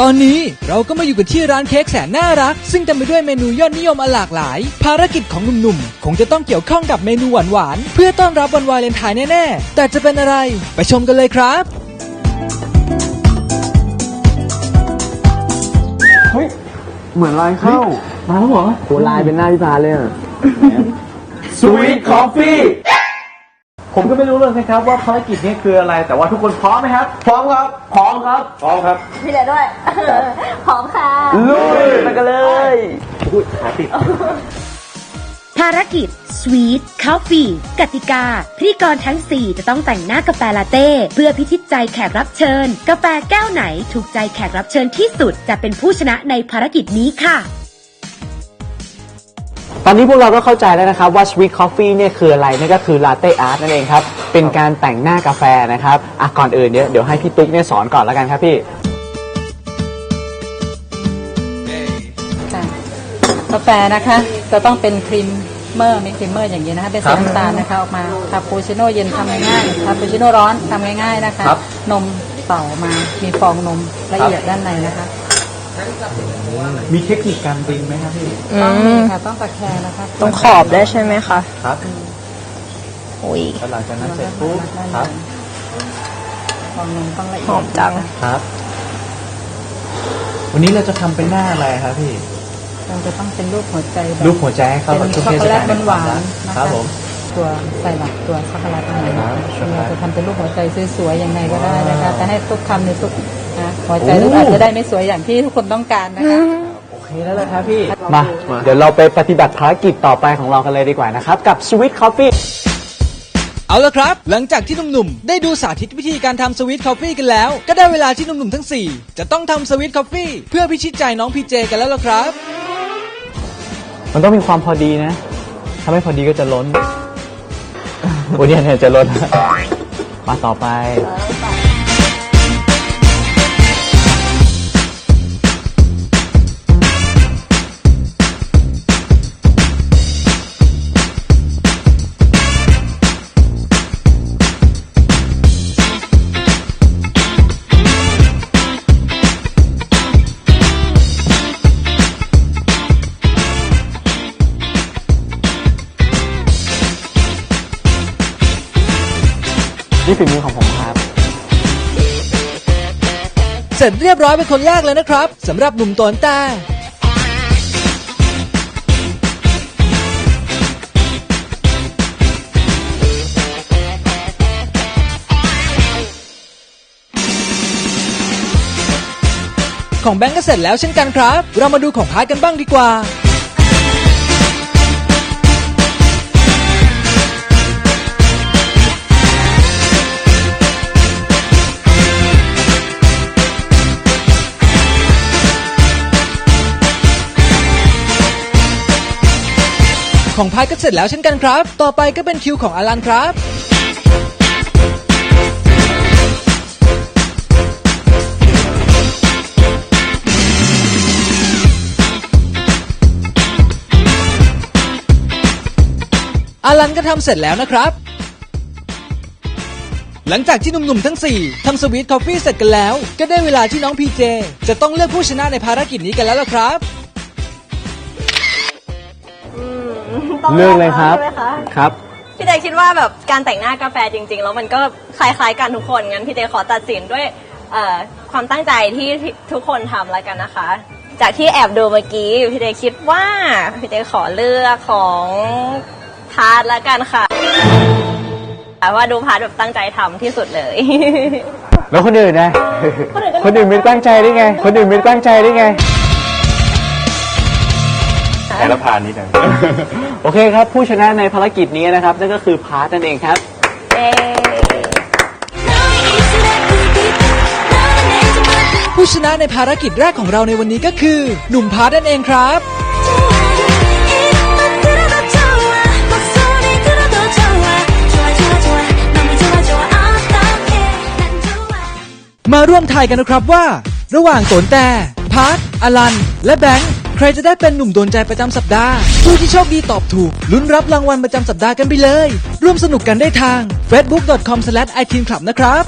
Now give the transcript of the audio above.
ตอนนี้เราก็มาอยู่กันที่ร้านเค้กแสนน่ารัก ซึ่งเต็มไปด้วยเมนูยอดนิยมอันหลากหลาย ภารกิจของหนุ่มๆ คงจะต้องเกี่ยวข้องกับเมนูหวานๆ เพื่อต้อนรับวันวาเลนไทน์แน่ๆ แต่จะเป็นอะไร ไปชมกันเลยครับ เฮ้ย เหมือนลายเข้ามาแล้วเหรอโหลายเป็นหน้าพิพานเลยอะ สวีทคอฟฟี่ ผมก็ไม่รู้เลยนะครับ ว่าภารกิจนี้คืออะไร แต่ว่าทุกคนพร้อมไหมครับ พร้อมครับ พร้อมครับ พร้อมครับ พี่เดด้วยพร้อมค่ะลุยไปกันเลยพูดขาติดภารกิจ Sweet Coffee กติกา พิธีกรทั้ง 4 จะต้องแต่งหน้ากาแฟลาเต้ เพื่อพิชิตใจแขกรับเชิญ กาแฟแก้วไหนถูกใจแขกรับเชิญที่สุด จะเป็นผู้ชนะในภารกิจนี้ค่ะ ตอนนี้พวกเราก็เข้าใจแล้วนะครับว่า Sweet Coffee เนี่ยคืออะไรนั่นก็คือ Latte Art นั่นเองครับ เป็นการแต่งหน้ากาแฟนะครับอะก่อนอื่นเดี๋ยวเดี๋ยวให้พี่ตุ๊กเนี่ยสอนก่อนแล้วกันครับพี่ค่ะกาแฟนะคะ จะต้องเป็นครีมเมอร์มีครีมเมอร์อย่างนี้นะคะเป็นสีน้ำตาลนะคะออกมาคาปูชิโน่เย็นทำง่ายๆคาปูชิโน่ร้อนทำง่ายๆนะคะครับนมเต่ามามีฟองนมละเอียดด้านในนะคะ มีเทคนิคการบริงไหมครับพี่ต้องมีค่ะต้องตะแคงนะคะต้องขอบได้ใช่ไหมคะครับอุ้ย แล้วหลังจากนั้นเสร็จปุ๊บครับฟองนมต้องละเอียดหอมจัง นะคะครับ วันนี้เราจะทำเป็นหน้าอะไรครับพี่เราจะต้องเป็นรูปหัวใจแบบ รูปหัวใจให้เข้ากับเป็นช่วงช็อกเทโกศแลกาตลหวานๆนะคะ ครับผม ตัวใส่หลักตัวช็อกโกแลตตรงนี้ครับช็อกโกแลต เราจะทำเป็นรูปหัวใจสวยๆยังไงก็ได้นะคะว้าวแต่ให้ทุกคำในทุก นะหัวใจโอ้ทุกอาจจะได้ไม่สวยอย่างที่ทุกคนต้องการนะคะ โอเคแล้วละครับพี่ มา เดี๋ยวเราไปปฏิบัติภารกิจต่อไปของเรากันเลยดีกว่านะครับ กับ Sweet Coffee เอาละครับ หลังจากที่หนุ่มๆ ได้ดูสาธิตวิธีการทำสวิตคอฟฟี่กันแล้ว ก็ได้เวลาที่หนุ่มๆ ทั้ง 4 จะต้องทำสวิตคอฟฟี่เพื่อพิชิตใจน้องพีเจกันแล้วล่ะครับ มันต้องมีความพอดีนะ ถ้าไม่พอดีก็จะล้นโอ้เนี่ยเนี่ยจะล้น มาต่อไป นี่ฝีมือของผมครับ เสร็จเรียบร้อยเป็นคนแรกเลยนะครับสำหรับหนุ่มโตนตาของแบงก์ก็เสร็จแล้วเช่นกันครับ เรามาดูของพายกันบ้างดีกว่า ของพายก็เสร็จแล้วเช่นกันครับ ต่อไปก็เป็นคิวของอลันครับอลันก็ทำเสร็จแล้วนะครับ หลังจากที่หนุ่มๆทั้ง 4ทำสวีทคอฟฟี่เสร็จกันแล้ว ก็ได้เวลาที่น้องพีเจ จะต้องเลือกผู้ชนะในภารกิจนี้กันแล้วล่ะครับ เลือกเลยครับ ใช่ไหมะครับ พี่เจคิดว่าแบบการแต่งหน้ากาแฟจริง ๆ แล้วมันก็คล้ายๆกันทุกคนงั้นพี่เจขอตัดสินด้วยเอ่อความตั้งใจที่ที่ทุกคนทำแล้วกันนะคะ จากที่แอบดูเมื่อกี้พี่เจคิดว่าพี่เจขอเลือกของพาร์ทแล้วกันค่ะแต่ว่าดูพาร์ทแบบตั้งใจทำที่สุดเลย แล้วคนอื่นนะ คนอื่นก็คนอื่นไม่ตั้งใจได้ไง คนอื่นไม่ตั้งใจได้ไง แต่ละพานนี้นะโอเคครับ ผู้ชนะในภารกิจนี้นะครับ นั่นก็คือพาร์ทนั่นเองครับ เย้ผู้ชนะในภารกิจแรกของเราในวันนี้ก็คือ หนุ่มพาร์ทนั่นเองครับ มาร่วมทายกันนะครับว่า ระหว่างโตนแต่พาร์ทอลัน และแบงค์ ใครจะได้เป็นหนุ่มโดนใจประจำสัปดาห์ ผู้ที่โชคดีตอบถูกลุ้นรับรางวัลประจำสัปดาห์กันไปเลย ร่วมสนุกกันได้ทาง facebook.com/iteamclub นะครับ